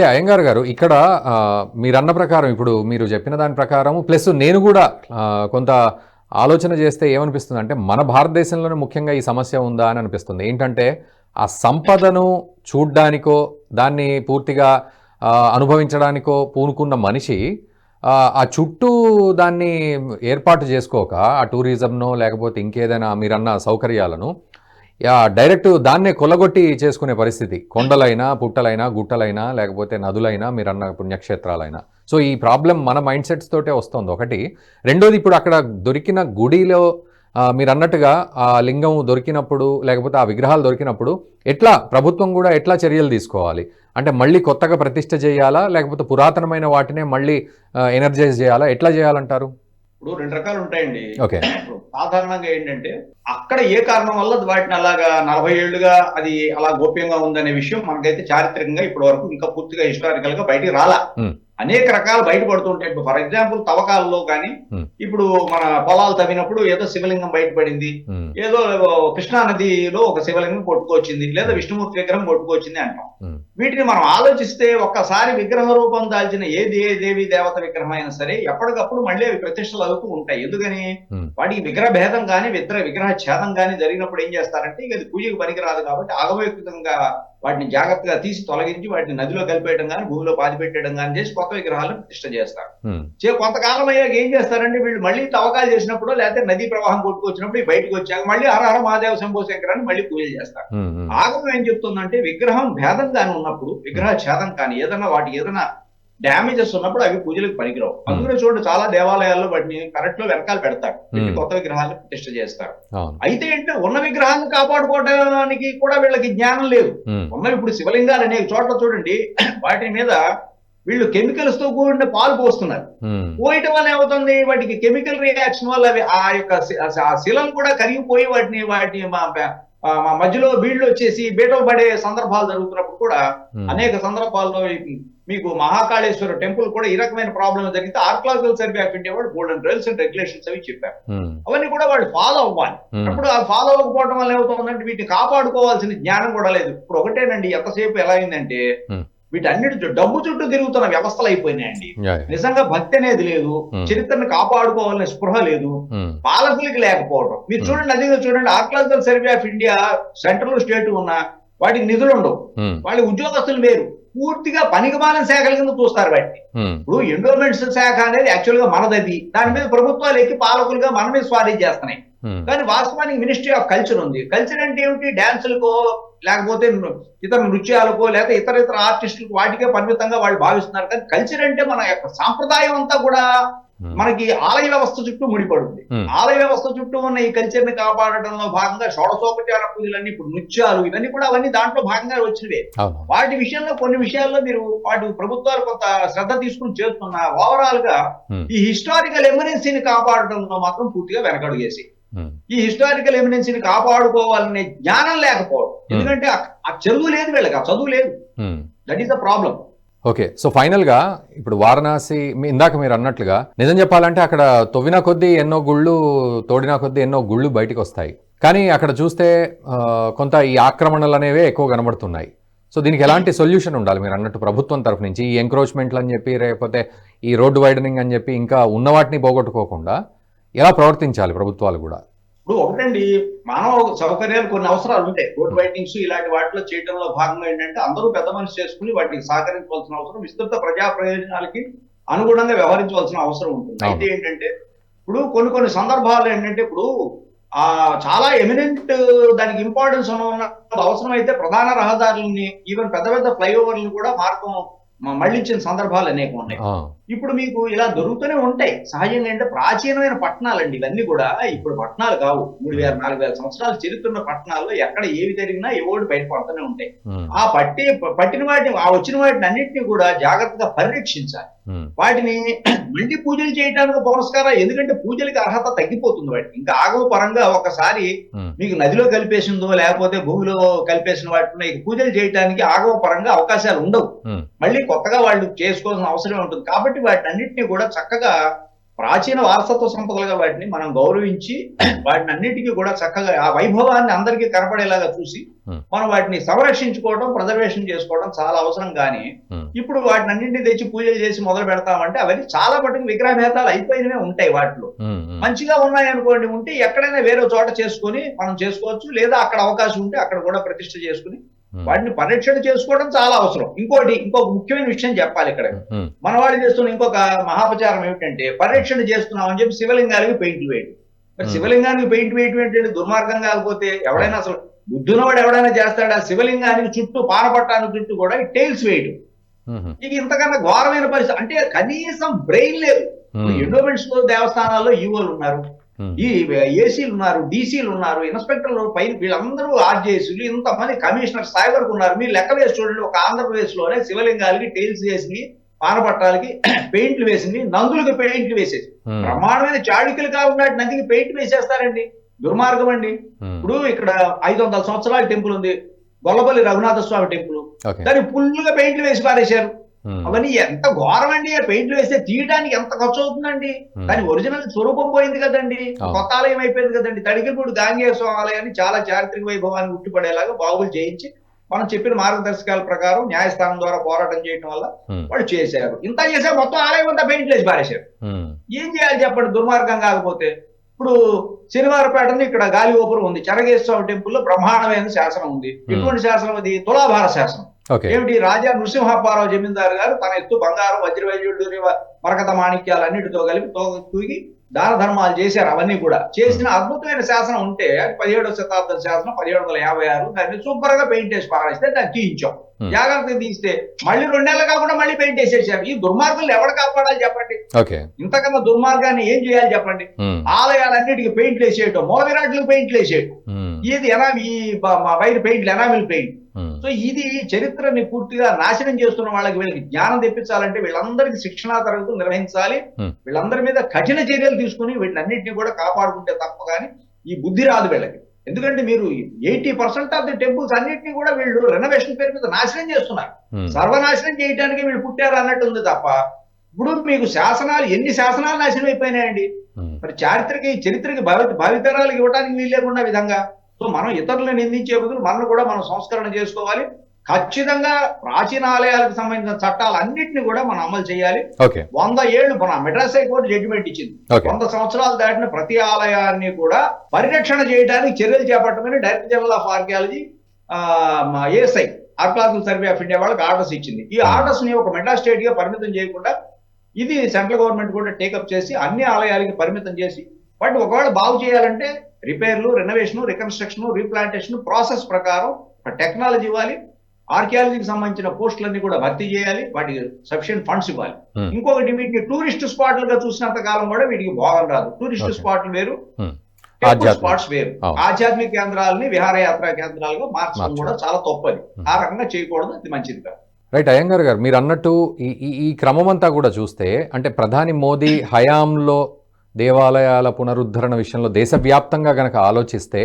అయితే అయ్యంగారు గారు ఇక్కడ మీరన్న ప్రకారం ఇప్పుడు మీరు చెప్పిన దాని ప్రకారం ప్లస్ నేను కూడా కొంత ఆలోచన చేస్తే ఏమనిపిస్తుంది అంటే మన భారతదేశంలోనే ముఖ్యంగా ఈ సమస్య ఉందా అని అనిపిస్తుంది. ఏంటంటే ఆ సంపదను చూడ్డానికో దాన్ని పూర్తిగా అనుభవించడానికో పూనుకున్న మనిషి ఆ, ఆ చుట్టూ దాన్ని ఏర్పాటు చేసుకోక ఆ టూరిజంనో లేకపోతే ఇంకేదైనా మీరన్న సౌకర్యాలను యా డైరెక్ట్ దాన్నే కొల్లగొట్టి చేసుకునే పరిస్థితి. కొండలైనా పుట్టలైనా గుట్టలైనా లేకపోతే నదులైనా మీరన్న పుణ్యక్షేత్రాలైనా సో ఈ ప్రాబ్లం మన మైండ్ సెట్స్ తోటే వస్తుంది. ఒకటి. రెండోది ఇప్పుడు అక్కడ దొరికిన గుడిలో మీరు అన్నట్టుగా ఆ లింగం దొరికినప్పుడు లేకపోతే ఆ విగ్రహాలు దొరికినప్పుడు ఎట్లా ప్రభుత్వం కూడా ఎట్లా చర్యలు తీసుకోవాలి? అంటే మళ్ళీ కొత్తగా ప్రతిష్ట చేయాలా లేకపోతే పురాతనమైన వాటినే మళ్ళీ ఎనర్జైజ్ చేయాలా? ఎట్లా చేయాలంటారు? ఇప్పుడు రెండు రకాలు ఉంటాయండి. ఇప్పుడు సాధారణంగా ఏంటంటే అక్కడ ఏ కారణం వల్ల వాటిని అలాగా నలభై ఏళ్ళుగా అది అలా గోప్యంగా ఉందనే విషయం మనకైతే చారిత్రకంగా ఇప్పటి వరకు ఇంకా పూర్తిగా హిస్టారికల్గా బయటికి రాలా. అనేక రకాలు బయటపడుతుంటాయి. ఇప్పుడు ఫర్ ఎగ్జాంపుల్ తవ్వకాలలో కానీ. ఇప్పుడు మన పొలాలు తవ్వినప్పుడు ఏదో శివలింగం బయటపడింది. ఏదో కృష్ణా నదిలో ఒక శివలింగం కొట్టుకొచ్చింది. లేదా విష్ణుమూర్తి విగ్రహం కొట్టుకొచ్చింది అంటాం. వీటిని మనం ఆలోచిస్తే ఒక్కసారి విగ్రహ రూపం దాల్చిన ఏ దేవి దేవత విగ్రహం అయినా సరే ఎప్పటికప్పుడు మళ్ళీ అవి ప్రతిష్టలు అవుతూ ఉంటాయి. ఎందుకని. వాటికి విగ్రహ భేదం కానీ విగ్రహ విగ్రహ ఛేదం కానీ జరిగినప్పుడు ఏం చేస్తారంటే ఇక అది పూజకు పనికిరాదు కాబట్టి ఆగమయుక్తంగా వాటిని జాగ్రత్తగా తీసి తొలగించి వాటిని నదిలో కలిపేయడం కానీ భూమిలో పాతి పెట్టడం కానీ చేసి కొత్త విగ్రహాలను ప్రతిష్ట చేస్తారు. చే కొంతకాలం అయ్యాక ఏం చేస్తారంటే వీళ్ళు మళ్ళీ తవ్వకాలు చేసినప్పుడు లేకపోతే నదీ ప్రవాహం కొట్టుకొచ్చినప్పుడు బయటకు వచ్చాక మళ్ళీ హరహర మహాదేవ శంభో శంకరాన్ని మళ్ళీ పూజలు చేస్తారు. ఆగమం ఏం చెప్తుందంటే విగ్రహం భేదం కానీ ఉన్నప్పుడు విగ్రహ ఛేదం కానీ ఏదైనా వాటికి ఏదైనా డ్యామేజెస్ ఉన్నప్పుడు అవి పూజలకు పనికిరావు. అందుకనే చూడండి చాలా దేవాలయాల్లో వాటిని కరెక్ట్లో వెనకాల పెడతారు. కొత్త విగ్రహాలను ప్రతిష్ట చేస్తారు. అయితే ఏంటంటే ఉన్న విగ్రహాలను కాపాడుకోవడానికి కూడా వీళ్ళకి జ్ఞానం లేదు. ఉన్నవి ఇప్పుడు శివలింగాలు అనేక చోట్ల చూడండి వాటి మీద వీళ్ళు కెమికల్స్తో కూడిన పాలు పోస్తున్నారు. పోయటం వల్ల ఏమవుతుంది? వాటికి కెమికల్ రియాక్షన్ వల్ల అవి ఆ యొక్క శిలను కూడా కరిగిపోయి వాటిని వాటి మా మధ్యలో బీళ్ళు వచ్చేసి బీటలు పడే సందర్భాలు జరుగుతున్నప్పుడు కూడా అనేక సందర్భాల్లో మీకు మహాకాళేశ్వర టెంపుల్ కూడా ఈ రకమైన ప్రాబ్లం జరిగితే ఆర్కలాజికల్ సర్వే ఆఫ్ ఇండియా వాళ్ళు గోల్డెన్ రూల్స్ అండ్ రెగ్యులేషన్స్ అవి చెప్పారు. అవన్నీ కూడా వాళ్ళు ఫాలో అవ్వాలి. అప్పుడు ఆ ఫాలో అవ్వకపోవడం వల్ల ఏమవుతుందంటే వీటిని కాపాడుకోవాల్సిన జ్ఞానం కూడా లేదు. ఇప్పుడు ఒకటేనండి ఎంతసేపు ఎలా అయిందంటే. వీటన్నిటి డబ్బు చుట్టూ తిరుగుతున్న వ్యవస్థలు అయిపోయినాయండి. నిజంగా భక్తి అనేది లేదు. చరిత్రను కాపాడుకోవాలనే స్పృహ లేదు. పాలకులకి లేకపోవడం. మీరు. చూడండి అదే చూడండి archaeological survey of India central state ఉన్న వాటికి నిధులు ఉండవు. వాళ్ళ ఉద్యోగస్తులు వేరు. పూర్తిగా పనికిమాలిన శాఖల కింద చూస్తారు వాటిని. ఇప్పుడు ఎండోమెంట్స్ శాఖ అనేది యాక్చువల్గా మనదది. దాని మీద ప్రభుత్వాలు ఎక్కి పాలకులుగా మనమే స్వాధీనం చేస్తున్నాయి. కానీ వాస్తవానికి మినిస్ట్రీ ఆఫ్ కల్చర్ ఉంది. కల్చర్ అంటే ఏమిటి? డాన్సులకో లేకపోతే ఇతర నృత్యాలకో లేకపోతే ఇతర ఇతర ఆర్టిస్టులకు వాటికే పరిమితంగా వాళ్ళు భావిస్తున్నారు. కానీ కల్చర్ అంటే మన యొక్క సాంప్రదాయం అంతా కూడా ఉమ్, మనకి ఆలయ వ్యవస్థ చుట్టూ ముడిపడుతుంది. ఉమ్, ఆలయ వ్యవస్థ చుట్టూ ఉన్న ఈ కల్చర్ని కాపాడటంలో భాగంగా షోడశోపచార పూజలన్నీ ఇప్పుడు నృత్యాలు ఇవన్నీ కూడా అవన్నీ దాంట్లో భాగంగా వచ్చినవే. వాటి విషయంలో కొన్ని విషయాల్లో మీరు వాటి ప్రభుత్వాలు కొంత శ్రద్ధ తీసుకుని చేస్తున్న ఓవరాల్గా ఈ హిస్టారికల్ ఎమినెన్సీని కాపాడటంలో మాత్రం పూర్తిగా వెనకడుగేసి. ఈ హిస్టారికల్ ఎమినెన్సీని కాపాడుకోవాలనే జ్ఞానం లేకపోవడం. ఎందుకంటే ఆ- చదువు లేదు వీళ్ళకి ఆ చదువు లేదు. That is the problem okay so ఫైనల్గా ఇప్పుడు వారణాసి ఇందాక మీరు అన్నట్లుగా నిజం చెప్పాలంటే అక్కడ తవ్విన కొద్దీ ఎన్నో గుళ్ళు తోడిన కొద్దీ ఎన్నో గుళ్ళు బయటికి వస్తాయి కానీ అక్కడ చూస్తే కొంత ఈ ఆక్రమణలు అనేవే ఎక్కువ కనబడుతున్నాయి. సో దీనికి ఎలాంటి సొల్యూషన్ ఉండాలి? మీరు అన్నట్టు ప్రభుత్వం తరఫు నుంచి ఈ ఎంక్రోచ్మెంట్లు అని చెప్పి లేకపోతే ఈ రోడ్డు వైడనింగ్ అని చెప్పి ఇంకా ఉన్న వాటిని పోగొట్టుకోకుండా ఎలా ప్రవర్తించాలి ప్రభుత్వాలు కూడా? ఇప్పుడు ఒకటండి మానవ సౌకర్యాలు కొన్ని అవసరాలు ఉంటాయి. రోడ్ వైటింగ్స్ ఇలాంటి వాటిలో చేయడంలో భాగంగా ఏంటంటే అందరూ పెద్ద మనిషి చేసుకుని వాటికి సహకరించవలసిన అవసరం విస్తృత ప్రజా ప్రయోజనాలకి అనుగుణంగా వ్యవహరించవలసిన అవసరం ఉంటుంది. అయితే ఏంటంటే ఇప్పుడు కొన్ని కొన్ని సందర్భాలు ఏంటంటే ఇప్పుడు ఆ చాలా ఎమినెంట్ దానికి ఇంపార్టెన్స్ ఉన్న అవసరం అయితే ప్రధాన రహదారులని ఈవెన్ పెద్ద పెద్ద ఫ్లైఓవర్లు కూడా మార్గం మళ్ళించిన సందర్భాలు అనేక ఉన్నాయి. ఇప్పుడు మీకు ఇలా దొరుకుతూనే ఉంటాయి. సహజంగా అంటే ప్రాచీనమైన పట్టణాలండి ఇవన్నీ కూడా. ఇప్పుడు పట్టణాలు కావు. మూడు వేల నాలుగు వేల సంవత్సరాలు చరిత్ర పట్టణాల్లో ఎక్కడ ఏవి జరిగినా ఏవోటి బయట పడుతూనే ఉంటాయి. ఆ పట్టి పట్టిన వాటిని ఆ వచ్చిన వాటిని అన్నింటినీ కూడా జాగ్రత్తగా పరిరక్షించాలి. వాటిని మళ్ళీ పూజలు చేయడానికి పురస్కారం ఎందుకంటే పూజలకి అర్హత తగ్గిపోతుంది వాటికి. ఇంకా ఆగమ పరంగా ఒకసారి మీకు నదిలో కలిపేసిందో లేకపోతే భూమిలో కలిపేసిన వాటిని పూజలు చేయడానికి ఆగమ పరంగా అవకాశాలు ఉండవు. మళ్ళీ కొత్తగా వాళ్ళు చేసుకోవాల్సిన అవసరం ఉంటుంది. కాబట్టి వాటిని అన్నింటినీ కూడా చక్కగా ప్రాచీన వారసత్వ సంపదలుగా వాటిని మనం గౌరవించి వాటిని అన్నిటికీ కూడా చక్కగా ఆ వైభవాన్ని అందరికీ కనపడేలాగా చూసి. మనం వాటిని సంరక్షించుకోవడం ప్రజర్వేషన్ చేసుకోవడం చాలా అవసరం కానీ. ఇప్పుడు వాటిని అన్నింటినీ తెచ్చి పూజలు చేసి మొదలు పెడతామంటే అవన్నీ చాలా మటుకు విగ్రహభేదాలు అయిపోయినవే ఉంటాయి వాటిలో మంచిగా ఉన్నాయి అనుకోండి ఉంటే ఎక్కడైనా వేరే చోట చేసుకొని మనం చేసుకోవచ్చు లేదా అక్కడ అవకాశం ఉంటే అక్కడ కూడా ప్రతిష్ఠ చేసుకుని వాటిని పరిరక్షణ చేసుకోవడం చాలా అవసరం. ఇంకోటి ఇంకొక ముఖ్యమైన విషయం చెప్పాలి ఇక్కడ. ఉమ్, మన వాళ్ళు చేస్తున్న ఇంకొక మహాపచారం ఏమిటంటే పరిరక్షణ చేస్తున్నాం అని చెప్పి శివలింగానికి పెయింట్లు వేయడం మరి Hmm. శివలింగానికి పెయింట్ వేయటం ఏంటంటే దుర్మార్గం కాకపోతే ఎవడైనా అసలు బుద్ధునవాడు ఎవడైనా చేస్తాడా? శివలింగానికి చుట్టూ పానపట్టానికి చుట్టూ కూడా టైల్స్ వేయటం. ఉమ్, ఇక ఇంతకన్నా ఘోరమైన పరిస్థితి. అంటే కనీసం బ్రెయిన్ లేదు. ఎండోమెంట్స్ దేవస్థానాల్లో ఈవోలు ఉన్నారు. ఈ ఏసీలు ఉన్నారు డీసీలు ఉన్నారు ఇన్స్పెక్టర్లు పై వీళ్ళందరూ ఆర్జేసీలు ఇంతమంది కమిషనర్ స్థాయి వరకు ఉన్నారు. మీరు లెక్క వేసి చూడండి ఒక ఆంధ్రప్రదేశ్లోనే శివలింగాలకి టైల్స్ వేసి పానపట్టాలకి పెయింట్లు వేసింది నందులకు పెయింట్లు వేసేసి ఉమ్, బ్రహ్మాండమైన చాళుక్యులు కాకుండా నదికి పెయింట్ వేసేస్తారండి. దుర్మార్గం అండి. ఉమ్, ఇప్పుడు ఇక్కడ ఐదు వందల సంవత్సరాల టెంపుల్ ఉంది. గొల్లపల్లి రఘునాథ స్వామి టెంపుల్ ఓకే దానికి ఫుల్గా పెయింట్లు వేసి పారేశారు. అవన్నీ ఎంత ఘోరం అండి పెయింట్లు వేస్తే తీయడానికి ఎంత ఖర్చు అవుతుందండి కానీ ఒరిజినల్ స్వరూపం పోయింది కదండి. కొత్త ఆలయం అయిపోయింది కదండి. తడికిపూడి గాంగేయ స్వామి ఆలయాన్ని చాలా చారిత్రక వైభవాన్ని ఉట్టిపడేలాగా బాగులు చేయించి మనం చెప్పిన మార్గదర్శకాల ప్రకారం న్యాయస్థానం ద్వారా పోరాటం చేయడం వల్ల వాళ్ళు చేశారు. ఇంత చేసే మొత్తం ఆలయం అంతా పెయింట్లు వేసి పారేశారు. ఏం చేయాలి చెప్పండి? దుర్మార్గం కాకపోతే ఇప్పుడు శనివారపేటని ఇక్కడ గాలిగోపురం ఉంది. చెరగేశ్వర టెంపుల్లో బ్రహ్మాండమైన శాసనం ఉంది. ఎటువంటి శాసనం అది తులాభార శాసనం. ఏమిటి? రాజా నృసింహప్పారావు జమీందారు గారు తన ఎత్తు బంగారం వజ్రవైద్యుడు మరకత మాణిక్యాలు అన్నిటితో కలిపి తూగి దాన ధర్మాలు చేశారు అవన్నీ కూడా. చేసిన అద్భుతమైన శాసనం ఉంటే పదిహేడవ శతాబ్దం శాసనం పదిహేడు వందల యాభై ఆరు. దాన్ని సూపర్గా పెయింట్ వేసి పారేస్తే దాన్ని తీయించాం. జాగ్రత్తగా తీస్తే మళ్ళీ రెండేళ్ళు కాకుండా మళ్ళీ పెయింట్ వేసేసారు. ఈ దుర్మార్గులు ఎవరు కాపాడాలి చెప్పండి? ఇంతకన్నా దుర్మార్గాన్ని ఏం చేయాలి చెప్పండి? ఆలయాలన్నిటికీ పెయింట్లు వేసేయటం మూల విరాట్లకు పెయింట్లు వేసేయటం. ఇది ఎనా ఈ వైర్ పెయింట్లు ఎనామిల్ పెయింట్. సో ఇది చరిత్రని పూర్తిగా నాశనం చేస్తున్న వాళ్ళకి వీళ్ళకి జ్ఞానం తెప్పించాలంటే వీళ్ళందరికీ శిక్షణా తరగతులు నిర్వహించాలి. వీళ్ళందరి మీద కఠిన చర్యలు తీసుకుని వీటినన్నింటినీ కూడా కాపాడుకుంటే తప్ప కానీ ఈ బుద్ధి రాదు వీళ్ళకి. ఎందుకంటే మీరు eighty percent of the temples అన్నింటినీ కూడా వీళ్ళు రెనోవేషన్ పేరు మీద నాశనం చేస్తున్నారు. సర్వనాశనం చేయడానికి వీళ్ళు పుట్టారు అన్నట్టు ఉంది తప్ప ఇప్పుడు మీకు శాసనాలు ఎన్ని శాసనాలు నాశనం అయిపోయినాయండి? మరి చారిత్రకి చరిత్రకి భావి భావితరాలకు ఇవ్వడానికి వీలు లేకుండా విధంగా సో మనం ఇతరులను నిందించే బదులు మనం కూడా మనం సంస్కరణ చేసుకోవాలి. ఖచ్చితంగా ప్రాచీన ఆలయాలకు సంబంధించిన చట్టాలన్నింటినీ కూడా మనం అమలు చేయాలి. వంద ఏళ్ళు మన మెడ్రాస్ హైకోర్టు జడ్జిమెంట్ ఇచ్చింది. వంద సంవత్సరాలు దాటిన ప్రతి ఆలయాన్ని కూడా పరిరక్షణ చేయడానికి చర్యలు చేపట్టమని director general of archaeology ASI archaeological survey of India వాళ్ళకి ఆర్డర్స్ ఇచ్చింది. ఈ ఆర్డర్స్ని ఒక మెడ్రాస్ స్టేట్గా పరిమితం చేయకుండా ఇది సెంట్రల్ గవర్నమెంట్ కూడా టేకప్ చేసి అన్ని ఆలయాలకి పరిమితం చేసి బట్ ఒకవేళ బాగు చేయాలంటే రిపేర్లు రెనోవేషన్ రికన్స్ట్రక్షన్ రీప్లాంటేషన్ ప్రాసెస్ ప్రకారం టెక్నాలజీ ఇవ్వాలి ఆర్కియాలజీకి సంబంధించిన పోస్టులన్నీ కూడా భర్తీ చేయాలి వాటికి సఫిషియెంట్ ఫండ్స్ ఇవ్వాలి Hmm. ఇంకొకటి వీటిని టూరిస్ట్ స్పాట్లుగా చూసినంత కాలం కూడా వీటికి భోగం రాదు టూరిస్ట్. స్పాట్లు వేరు Hmm. స్పాట్స్ వేరు అవును. ఆధ్యాత్మిక కేంద్రాలని విహారయాత్రా కేంద్రాలుగా మార్చడం. కూడా చాలా తప్పది Hmm. ఆ రకంగా చేయకూడదు అది మంచిది కాదు రైట్ అయ్యంగార్ గారు మీరు అన్నట్టు ఈ ఈ క్రమం అంతా కూడా చూస్తే అంటే ప్రధాని మోదీ హయాంలో దేవాలయాల పునరుద్ధరణ విషయంలో దేశవ్యాప్తంగా గనక ఆలోచిస్తే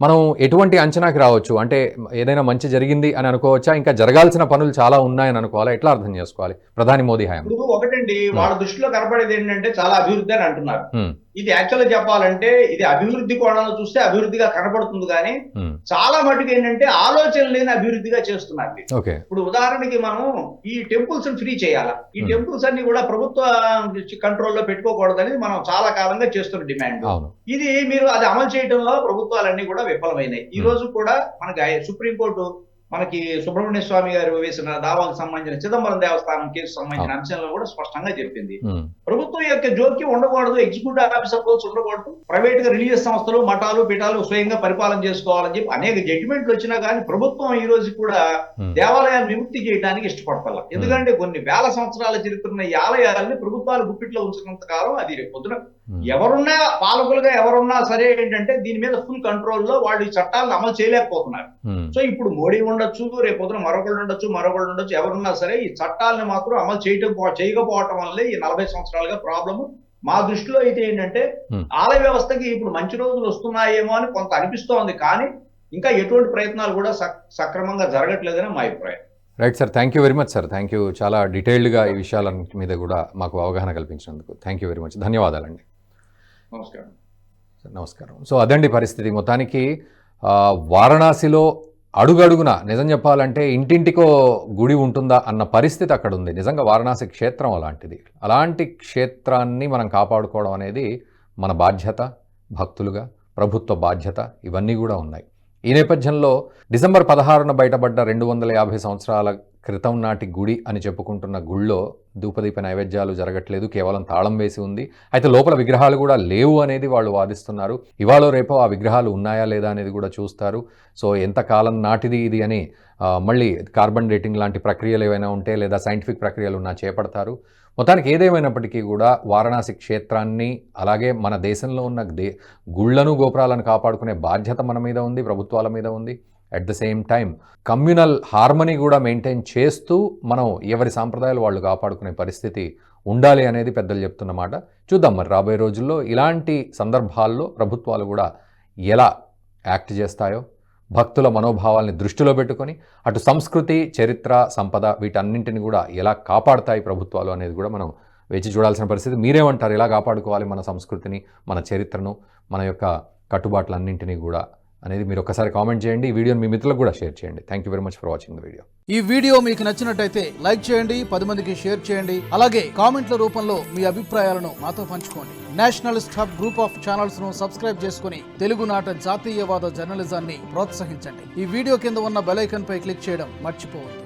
మనం ఎటువంటి అంచనాకి రావచ్చు? అంటే ఏదైనా మంచి జరిగింది అని అనుకోవచ్చా? ఇంకా జరగాల్సిన పనులు చాలా ఉన్నాయని అనుకోవాలా? ఎట్లా అర్థం చేసుకోవాలి? ప్రధాని మోదీ హయాం ఒకటండి వాళ్ళ దృష్టిలో కనపడేది ఏంటంటే చాలా అభివృద్ధి అని అంటున్నారు. ఇది యాక్చువల్గా చెప్పాలంటే ఇది అభివృద్ధి కోణంలో చూస్తే అభివృద్ధిగా కనపడుతుంది కానీ ఉమ్, చాలా మటుకు ఏంటంటే ఆలోచన లేని అభివృద్ధిగా చేస్తున్నారు ఇప్పుడు ఉదాహరణకి మనం ఈ టెంపుల్స్ ఫ్రీ చేయాలా? ఈ Hmm. టెంపుల్స్ అన్ని కూడా ప్రభుత్వ కంట్రోల్లో పెట్టుకోకూడదని మనం చాలా కాలంగా చేస్తున్న డిమాండ్. ఇది మీరు అది అమలు చేయడంలో ప్రభుత్వాలన్నీ కూడా విఫలమైనాయి. ఈ Hmm. రోజు కూడా మనకి సుప్రీంకోర్టు మనకి సుబ్రహ్మణ్య స్వామి గారు వేసిన దావాకు సంబంధించిన చిదంబరం దేవస్థానం కేసు సంబంధించిన అంశంలో కూడా స్పష్టంగా చెప్పింది. ప్రభుత్వం యొక్క జోక్యం ఉండకూడదు ఎగ్జిక్యూటివ్ ఆఫీసర్ కోర్స్ ఉండకూడదు ప్రైవేట్గా రిలీజియస్ సంస్థలు మఠాలు పీఠాలు స్వయంగా పరిపాలన చేసుకోవాలని చెప్పి అనేక జడ్జిమెంట్లు వచ్చినా కానీ ప్రభుత్వం ఈ రోజు కూడా దేవాలయాన్ని విముక్తి చేయడానికి ఇష్టపడతారు ఎందుకంటే కొన్ని వేల సంవత్సరాల చరిత్ర ఉన్న ఈ ఆలయాలని ప్రభుత్వాలు గుప్పిట్లో ఉంచినంత కాలం అది రేపు పొద్దున ఎవరున్నా పాలకులుగా ఎవరున్నా సరే ఏంటంటే దీని మీద ఫుల్ కంట్రోల్లో వాళ్ళు ఈ చట్టాలను అమలు చేయలేకపోతున్నారు. సో ఇప్పుడు మోడీ ఉండొచ్చు రేపు పొద్దున మరొకళ్ళు ఉండొచ్చు మరొకళ్ళు ఉండొచ్చు ఎవరున్నా సరే ఈ చట్టాలను మాత్రం అమలు చేయటం చేయకపోవటం వల్లే ఈ నలభై సంవత్సరాలుగా ప్రాబ్లము. మా దృష్టిలో అయితే ఏంటంటే. ఆలయ వ్యవస్థకి ఇప్పుడు మంచి రోజులు వస్తున్నాయేమో అని కొంత అనిపిస్తోంది కానీ ఇంకా ఎటువంటి ప్రయత్నాలు కూడా సక్- సక్రమంగా జరగట్లేదని మా అభిప్రాయం. Right sir thank you very much sir. Thank you చాలా డీటెయిల్డ్గా ఈ విషయాల మీద కూడా మాకు అవగాహన కల్పించినందుకు. Thank you very much. ధన్యవాదాలండి. నమస్కారం. సార్ నమస్కారం. సో అదండి పరిస్థితి. మొత్తానికి వారణాసిలో అడుగడుగున నిజం చెప్పాలంటే ఇంటింటికో గుడి ఉంటుందా అన్న పరిస్థితి అక్కడ ఉంది నిజంగా వారణాసి క్షేత్రం అలాంటిది. అలాంటి క్షేత్రాన్ని మనం కాపాడుకోవడం అనేది మన బాధ్యత భక్తులుగా ప్రభుత్వ బాధ్యత ఇవన్నీ కూడా ఉన్నాయి. ఈ నేపథ్యంలో డిసెంబర్ పదహారున బయటపడ్డ రెండు వందల యాభై సంవత్సరాల క్రితం నాటి గుడి అని చెప్పుకుంటున్న గుళ్ళో ధూపదీప నైవేద్యాలు జరగట్లేదు కేవలం తాళం వేసి ఉంది. అయితే లోపల విగ్రహాలు కూడా లేవు అనేది వాళ్ళు వాదిస్తున్నారు. ఇవాళ రేపో ఆ విగ్రహాలు ఉన్నాయా లేదా అనేది కూడా చూస్తారు. సో ఎంతకాలం నాటిది ఇది అని మళ్ళీ కార్బన్ డేటింగ్ లాంటి ప్రక్రియలు ఏవైనా ఉంటే లేదా సైంటిఫిక్ ప్రక్రియలు ఉన్నా చేపడతారు. మొత్తానికి ఏదేమైనప్పటికీ కూడా వారణాసి క్షేత్రాన్ని అలాగే మన దేశంలో ఉన్న దే గుళ్ళను గోపురాలను కాపాడుకునే బాధ్యత మన మీద ఉంది ప్రభుత్వాల మీద ఉంది. At the same time communal harmony కూడా మెయింటైన్ చేస్తూ మనం ఎవరి సాంప్రదాయాలు వాళ్ళు కాపాడుకునే పరిస్థితి ఉండాలి అనేది పెద్దలు చెప్తున్న మాట. చూద్దాం మరి రాబోయే రోజుల్లో ఇలాంటి సందర్భాల్లో ప్రభుత్వాలు కూడా ఎలా యాక్ట్ చేస్తాయో భక్తుల మనోభావాల్ని దృష్టిలో పెట్టుకొని అటు సంస్కృతి చరిత్ర సంపద వీటన్నింటిని కూడా ఎలా కాపాడతాయి ప్రభుత్వాలు అనేది కూడా మనం వేచి చూడాల్సిన పరిస్థితి. మీరేమంటారు? ఎలా కాపాడుకోవాలి మన సంస్కృతిని మన చరిత్రను మన యొక్క కట్టుబాట్లన్నింటినీ కూడా? అనేది మీరు ఒకసారి కామెంట్ చేయండి. ఈ వీడియోని మీ మిత్రులకు కూడా షేర్ చేయండి. Thank you very much for watching the video ఈ వీడియో మీకు నచ్చినట్టయితే లైక్ చేయండి పది మందికి షేర్ చేయండి అలాగే కామెంట్ల రూపంలో మీ అభిప్రాయాలను మాతో పంచుకోండి. నేషనల్ స్టాఫ్ గ్రూప్ ఆఫ్ ఛానల్స్ను సబ్స్క్రైబ్ చేసుకుని తెలుగునాట జాతీయవాద జర్నలిజాన్ని ప్రోత్సహించండి. ఈ వీడియో కింద ఉన్న బెలైకన్ పై క్లిక్ చేయడం మర్చిపోవద్దు.